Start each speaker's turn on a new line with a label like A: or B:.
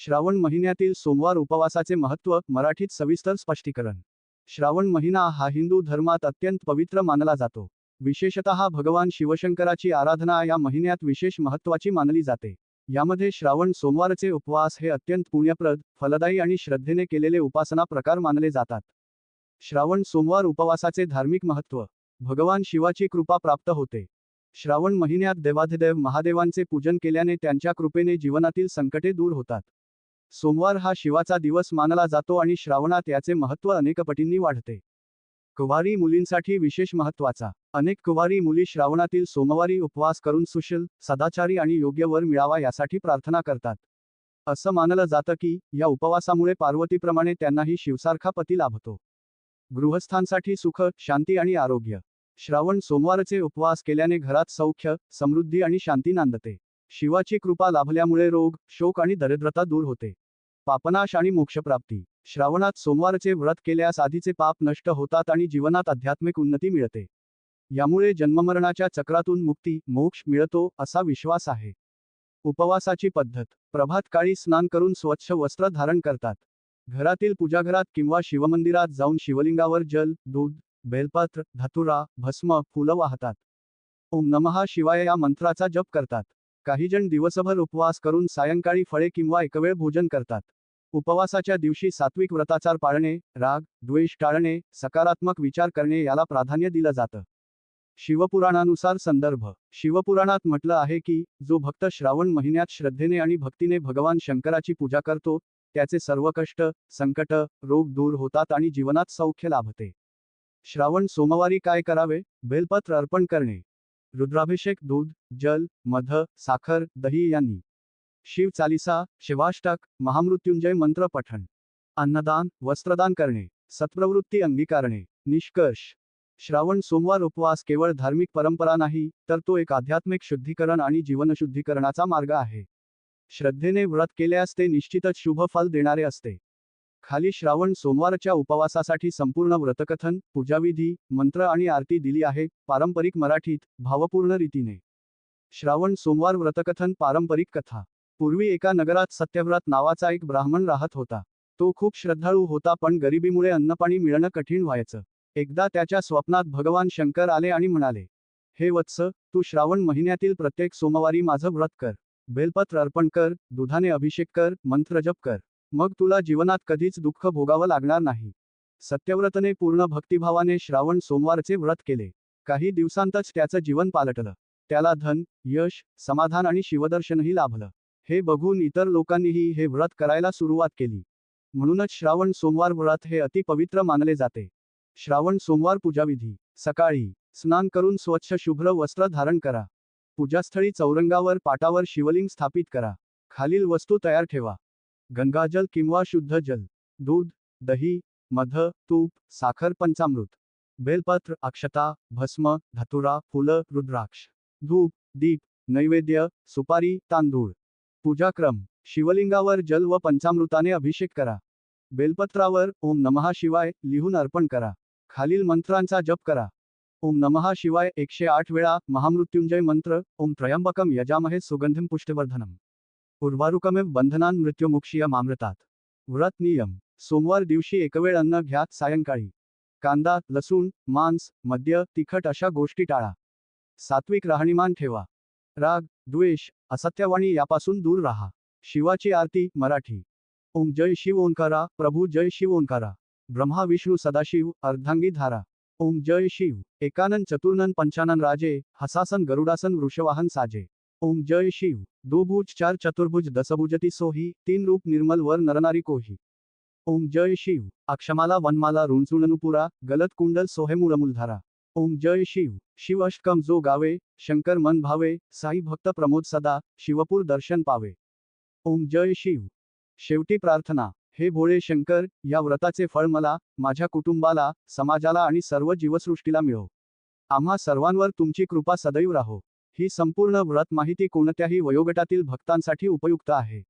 A: श्रावण महिन्यातील सोमवार उपवासाचे महत्त्व मराठीत सविस्तर स्पष्टीकरण. श्रावण महिना हा हिंदू धर्मात अत्यंत पवित्र मानला जातो. विशेषतः भगवान शिवशंकराची आराधना या महिन्यात विशेष महत्त्वाची मानली जाते. यामध्ये श्रावण सोमवारचे उपवास हे अत्यंत पुण्यप्रद फलदायी आणि श्रद्धेने केलेले उपासना प्रकार मानले जातात. श्रावण सोमवार उपवासाचे धार्मिक महत्त्व. भगवान शिवाची कृपा प्राप्त होते. श्रावण महिन्यात देवाधिदेव महादेवांचे पूजन केल्याने त्यांच्या कृपेने जीवनातील संकटे दूर होतात. सोमवार हा शिवाचा दिवस मानला जातो आणि श्रावणात याचे महत्त्व अनेक पटींनी वाढते. कुवारी मुलींसाठी विशेष महत्त्वाचा. अनेक कुवारी मुली श्रावणातील सोमवारी उपवास करून सुशील सदाचारी आणि योग्य वर मिळावा यासाठी प्रार्थना करतात. असं मानलं जातं की या उपवासामुळे पार्वतीप्रमाणे त्यांनाही शिवसारखा पती लाभतो गृहस्थांसाठी सुख शांती आणि आरोग्य. श्रावण सोमवारचे उपवास केल्याने घरात सौख्य समृद्धी आणि शांती नांदते. शिवाची कृपा लाभल्यामुळे रोग शोक आणि दरिद्रता दूर होते. पापनाश आणि मोक्षप्राप्ती. श्रावणात सोमवारचे व्रत केल्यास आधीचे पाप नष्ट होतात आणि जीवनात आध्यात्मिक उन्नती मिळते. यामुळे जन्ममरणाच्या चक्रातून मुक्ती मोक्ष मिळतो असा विश्वास आहे. उपवासाची पद्धत. प्रभात काळी स्नान करून स्वच्छ वस्त्र धारण करतात. घरातील पूजाघरात किंवा शिवमंदिरात जाऊन शिवलिंगावर जल दूध बेलपत्र धतुरा भस्म फुलं वाहतात. ओम नमः शिवाय या मंत्राचा जप करतात. काहीजण दिवसभर उपवास करून सायंकाळी फळे किंवा एकवेळ भोजन करतात. उपवासाच्या दिवशी सात्विक व्रताचार पाळणे राग द्वेष टाळणे सकारात्मक विचार करणे याला प्राधान्य दिलं जातं. शिवपुराणानुसार संदर्भ. शिवपुराणात म्हटलं आहे की जो भक्त श्रावण महिन्यात श्रद्धेने आणि भक्तीने भगवान शंकराची पूजा करतो त्याचे सर्व कष्ट संकट रोग दूर होतात आणि जीवनात सौख्य लाभते. श्रावण सोमवारी काय करावे? बेलपत्र अर्पण करणे. रुद्राभिषेक दूध जल मध साखर दही यांनी. शिव चालिसा शिवाष्टक महामृत्युंजय मंत्र पठण. अन्नदान वस्त्रदान करणे. सत्प्रवृत्ती अंगीकारणे. निष्कर्ष. श्रावण सोमवार उपवास केवळ धार्मिक परंपरा नाही तर तो एक आध्यात्मिक शुद्धीकरण आणि जीवनशुद्धीकरणाचा मार्ग आहे. श्रद्धेने व्रत केल्यास ते निश्चितच शुभ फल देणारे असते. खाली श्रावण सोमवारच्या उपवासासाठी संपूर्ण व्रतकथन पूजाविधी मंत्र आणि आरती दिली आहे पारंपरिक मराठीत भावपूर्ण रीतीने. श्रावण सोमवार व्रतकथन पारंपरिक कथा. पूर्वी एका नगरात सत्यव्रत नावाचा एक ब्राह्मण राहत होता. तो खूप श्रद्धाळू होता पण गरिबीमुळे अन्नपाणी मिळणं कठीण व्हायचं. एकदा त्याच्या स्वप्नात भगवान शंकर आले आणि म्हणाले हे वत्स तू श्रावण महिन्यातील प्रत्येक सोमवारी माझं व्रत कर. बेलपत्र अर्पण कर दुधाने अभिषेक कर मंत्रजप कर. मग तुला जीवनात कधीच दुःख भोगावं लागणार नाही. सत्यव्रतने पूर्ण भक्तिभावाने श्रावण सोमवारचे व्रत केले. काही दिवसांतच त्याचं जीवन पालटलं. त्याला धन यश समाधान आणि शिवदर्शनही लाभलं. हे बघून इतर लोकांनीही हे व्रत करायला सुरुवात केली. म्हणूनच श्रावण सोमवार व्रत हे अतिपवित्र मानले जाते. श्रावण सोमवार पूजाविधी. सकाळी स्नान करून स्वच्छ शुभ्र वस्त्र धारण करा. पूजास्थळी चौरंगावर पाटावर शिवलिंग स्थापित करा. खालील वस्तू तयार ठेवा. गंगाजल किंवा शुद्ध जल दूध दही मध तूप साखर पंचामृत बेलपत्र अक्षता भस्म धतुरा फुलं रुद्राक्ष धूप दीप नैवेद्य सुपारी तांदूळ. पूजाक्रम शिवलिंगावर जल व पंचामृताने अभिषेक करा. बेलपत्रावर ओम नमहा शिवाय लिहून अर्पण करा. खालील मंत्रांचा जप करा. ओम नमहा शिवाय एकशे आठ वेळा महामृत्युंजय मंत्र ओम त्र्यंबकम यजामहे सुगंधिम पुष्टवर्धनम. उर्वारुकमेव बंधनान मृत्युमुक्षीय मामृतात. व्रत नियम. सोमवार दिवशी एकवेळ अन्न घ्या सायंकाळी. कांदा, लसूण, मांस, मद्य, तिखट अशा गोष्टी टाळा. सात्विक राहणीमान ठेवा. राग, द्वेष, असत्यवाणी यापासून दूर राहा. शिवाची आरती, मराठी. ओम जय शिव ओंकारा, प्रभू जय शिव ओंकारा. ब्रह्मा, विष्णू, सदाशिव, अर्धांगी धारा. ओम जय शिव. एकानन चतुर्नन पंचानन राजे, हसासन गरुडासन वृषवाहन साजे. ओम जय शिव. दोभुज चार चतुर्भुज दसभुजती सोही तीन रूप निर्मल वर नरनारी कोही. ओम जय शिव. अक्षमाला वनमाला रुंचुणनुपुरा गलत कुंडल सोहे मुळमुलधारा ओम जय शिव. शिव अष्टकम जो गावे शंकर मन भावे साई भक्त प्रमोद सदा शिवपूर दर्शन पावे. ओम जय शिव. शेवटी प्रार्थना. हे भोळे शंकर या व्रताचे फळ मला माझ्या कुटुंबाला समाजाला आणि सर्व जीवसृष्टीला मिळो. आम्हा सर्वांवर तुमची कृपा सदैव राहो. ही संपूर्ण व्रत माहिती कोणत्याही वयोगटातील भक्तांसाठी उपयुक्त आहे.